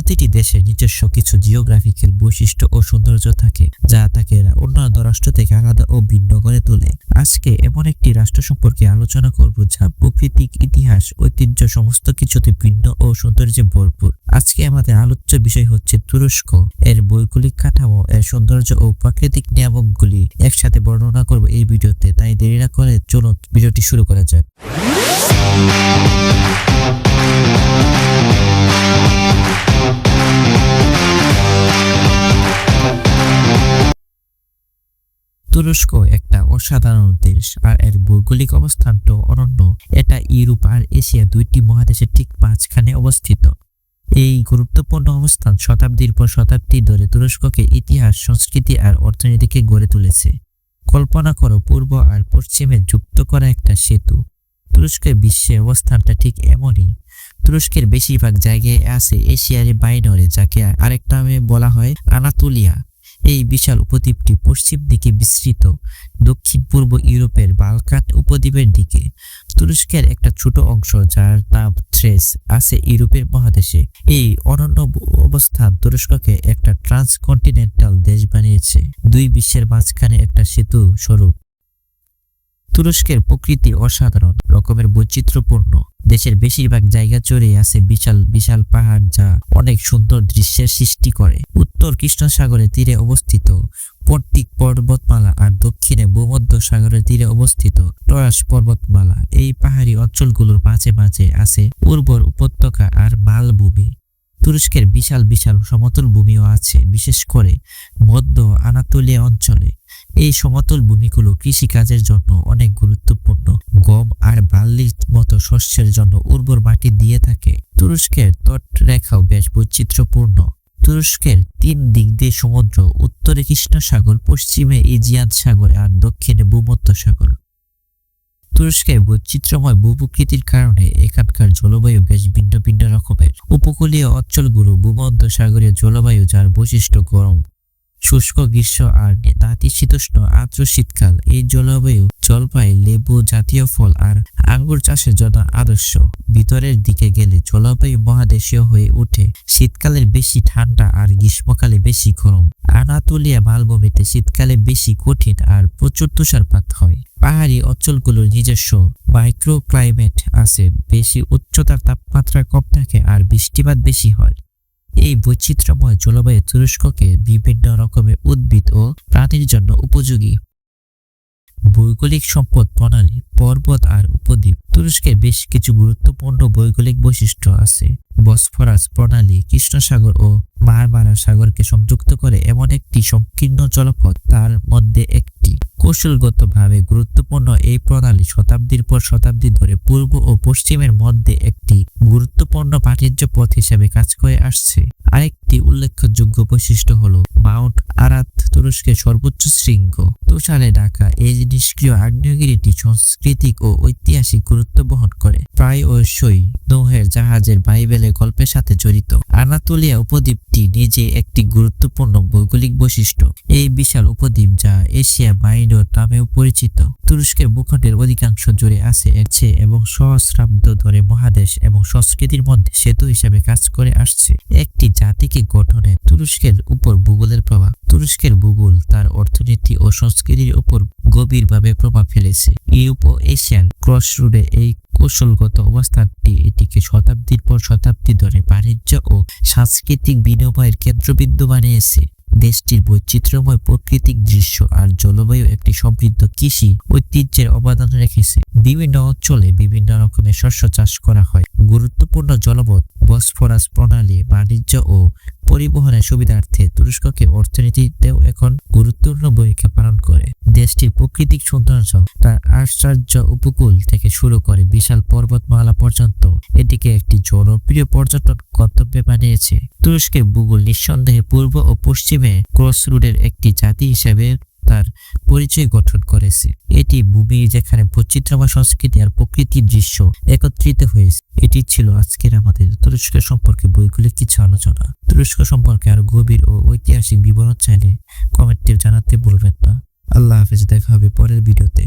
প্রতিটি দেশের নিজস্ব কিছু জিওগ্রাফিক্যাল বৈশিষ্ট্য ও সৌন্দর্য থাকে, যা তাকে অন্যান্য রাষ্ট্র থেকে আলাদা ও ভিন্ন করে তোলে। আজকে এমন একটি রাষ্ট্র সম্পর্কে আলোচনা করব যা প্রাকৃতিক ইতিহাস, ঐতিহ্য সমস্ত কিছুতে ভিন্ন ও সৌন্দর্যে ভরপুর। আজকে আমাদের আলোচ্য বিষয় হচ্ছে তুরস্ক। এর ভৌগোলিক কাঠামো, এর সৌন্দর্য ও প্রাকৃতিক নিয়ামকগুলি একসাথে বর্ণনা করব এই ভিডিওতে, তাই দেরি না করে চলুন ভিডিওটি শুরু করা যাক। তুরস্ক একটা অসাধারণ দেশ আর এর ভৌগোলিক অবস্থানটাও অনন্য। এটা ইউরোপ আর এশিয়া দুইটি মহাদেশের ঠিক মাঝখানে অবস্থিত। এই গুরুত্বপূর্ণ অবস্থান শতাব্দীর পর শতাব্দী ধরে তুরস্ককে ইতিহাস, সংস্কৃতি আর অর্থনীতিকে গড়ে তুলেছে। কল্পনা করো, পূর্ব আর পশ্চিমে যুক্ত করা একটা সেতু। তুরস্কের বিশ্বের অবস্থানটা ঠিক এমনই। তুরস্কের বেশিরভাগ জায়গায় আছে এশিয়ার বাইনরে, যাকে আরেকটা নামে বলা হয় আনাতুলিয়া। এই বিশাল উপদ্বীপটি পশ্চিম দিকে বিস্তৃত, দক্ষিণ পূর্ব ইউরোপের বালকান উপদ্বীপের দিকে। তুরস্কের একটা ছোট অংশ যার নাম থ্রেস আছে ইউরোপের মহাদেশে। এই অনন্য অবস্থান তুরস্ককে একটা ট্রান্সকন্টিনেন্টাল দেশ বানিয়েছে, দুই বিশ্বের মাঝখানে একটা সেতু স্বরূপ। তুরস্কের প্রকৃতি অসাধারণ, রকমের বৈচিত্র্যপূর্ণ। দেশের বেশিরভাগ জায়গা জুড়ে আছে বিশাল বিশাল পাহাড় যা অনেক সুন্দর দৃশ্যের সৃষ্টি করে। উত্তর কৃষ্ণ সাগরের তীরে অবস্থিত পর্তিক পর্বতমালা আর দক্ষিণে ভূমধ্য সাগরের তীরে অবস্থিত টরাস পর্বতমালা। এই পাহাড়ি অঞ্চলগুলোর মাঝে মাঝে আছে উর্বর উপত্যকা আর মালভূমি। তুরস্কের বিশাল বিশাল সমতল ভূমিও আছে, বিশেষ করে মধ্য আনাতোলিয়া অঞ্চলে। এই সমতল ভূমিগুলো কৃষিকাজের জন্য অনেক গুরুত্বপূর্ণ। গম আর বার্লির মতো শস্যের জন্য উর্বর মাটি দিয়ে থাকে। তুরস্কের তটরেখাও বেশ বৈচিত্র্যপূর্ণ। তুরস্কের তিন দিক দিয়ে সমুদ্র, উত্তরে কৃষ্ণ সাগর পশ্চিমে এজিয়ান সাগর আর দক্ষিণে ভূমধ্য সাগর। তুরস্কের বৈচিত্র্যময় ভূপ্রকৃতির কারণে এখানকার জলবায়ু বেশ ভিন্ন ভিন্ন রকমের। উপকূলীয় অঞ্চলগুলো ভূমধ্য সাগরীয় জলবায়ু যার বৈশিষ্ট্য গরম। শুষ্ক গ্রীষ্ম আর নাতিশীতোষ্ণ আর্দ্র শীতকাল। এই জলবায়ু জলপাই, লেবু জাতীয় ফল আর আঙ্গুর চাষের জন্য আদর্শ। ভিতরের দিকে গেলে জলবায়ু মহাদেশীয় হয়ে ওঠে। শীতকালের বেশি ঠান্ডা আর গ্রীষ্মকালে বেশি গরম। আনাতোলিয়া মালভূমিতে শীতকালে বেশি কঠিন আর প্রচুর তুষারপাত হয়। পাহাড়ি অঞ্চলগুলোর নিজস্ব মাইক্রো ক্লাইমেট আছে। বেশি উচ্চতার তাপমাত্রা কম থাকে আর বৃষ্টিপাত বেশি হয়। এই বৈচিত্র্যময় জলবায়ু তুরস্ককে বিভিন্ন রকমের উদ্ভিদ ও প্রাণীর জন্য উপযোগী। ভৌগোলিক সম্পদ, প্রণালী, পর্বত আর উপদ্বীপ তুরস্কের বেশ কিছু গুরুত্বপূর্ণ ভৌগোলিক বৈশিষ্ট্য আছে। বসফরাস প্রণালী কৃষ্ণ সাগর ও মারমারা সাগরকে সংযুক্ত করে এমন একটি সংকীর্ণ জলপথ, তার মধ্যে একটি। কৌশলগতভাবে গুরুত্বপূর্ণ এই প্রণালী শতাব্দীর পর শতাব্দী ধরে পূর্ব ও পশ্চিমের মধ্যে একটি গুরুত্বপূর্ণ বাণিজ্য পথ হিসেবে কাজ করে আসছে। আরেকটি উল্লেখযোগ্য বৈশিষ্ট্য হল মাউন্ট আরাত তুরস্কের সর্বোচ্চ শৃঙ্গ। তুষারে ঢাকা এই নিষ্ক্রিয় আগ্নেয়গিরিটি সাংস্কৃতিক ও ঐতিহাসিক গুরুত্ব বহন করে প্রায় অবশ্যই নৌহের জাহাজের বাইবেলের গল্পের সাথে জড়িত। আনাতোলিয়া উপদ্বীপটি নিজে একটি গুরুত্বপূর্ণ ভৌগোলিক বৈশিষ্ট্য। এই বিশাল উপদ্বীপ যা এশিয়া মাইনর নামেও পরিচিত। তুরস্কের ভূখণ্ডের অধিকাংশ জুড়ে আছে একছে এবং সহস্রাব্দ ধরে মহাদেশ এবং সংস্কৃতির মধ্যে সেতু হিসেবে কাজ করে আসছে। একটি জাতিকে গঠনে তুরস্কের উপর ভূগোলের প্রভাব। তুরস্কের ভূগোল তার অর্থনীতি ও সংস্কৃতির উপর গভীরভাবে প্রভাব ফেলেছে। ইউরোপ ও এশিয়ান ক্রস রোডে এই কৌশলগত অবস্থানটি এটিকে শতাব্দীর পর শতাব্দী ধরে বাণিজ্য ও সাংস্কৃতিক বিনিময়ের কেন্দ্রবিন্দু বানিয়েছে। দেশটির বৈচিত্র্যময় প্রাকৃতিক দৃশ্য আর জলবায়ু একটি সমৃদ্ধ কৃষি ঐতিহ্যের অবদান রেখেছে। বিভিন্ন অঞ্চলে বিভিন্ন রকমের শস্য চাষ করা হয়। গুরুত্বপূর্ণ জলপথ, বসফরাস প্রণালী, বাণিজ্য ও পরিবহনের সুবিধার্থে তুরস্ককে অর্থনীতিতেও এখন গুরুত্বপূর্ণ ভূমিকা পালন করে। দেশটির প্রাকৃতিক সৌন্দর্য, তার আশ্চর্য উপকূল থেকে শুরু করে বিশাল পর্বতমালা পর্যন্ত এটিকে একটি জনপ্রিয় পর্যটন গন্তব্যে বানিয়েছে। তুরস্কের ভূগোল নিঃসন্দেহে পূর্ব ও পশ্চিমে ক্রস রুটের একটি জাতি হিসেবে তার পরিচয় গঠন করেছে। এটি ভূমি যেখানে বৈচিত্র্যময় সংস্কৃতি আর প্রকৃতির দৃশ্য একত্রিত হয়েছে। এটি ছিল আজকের আমাদের তুরস্ক সম্পর্কে বইগুলির কিছু আলোচনা। তুরস্ক সম্পর্কে আর গভীর ও ঐতিহাসিক বিবরণ চাইলে কমেন্টে জানাতে ভুলবেন না। আল্লাহ হাফেজ, দেখা হবে পরের ভিডিওতে।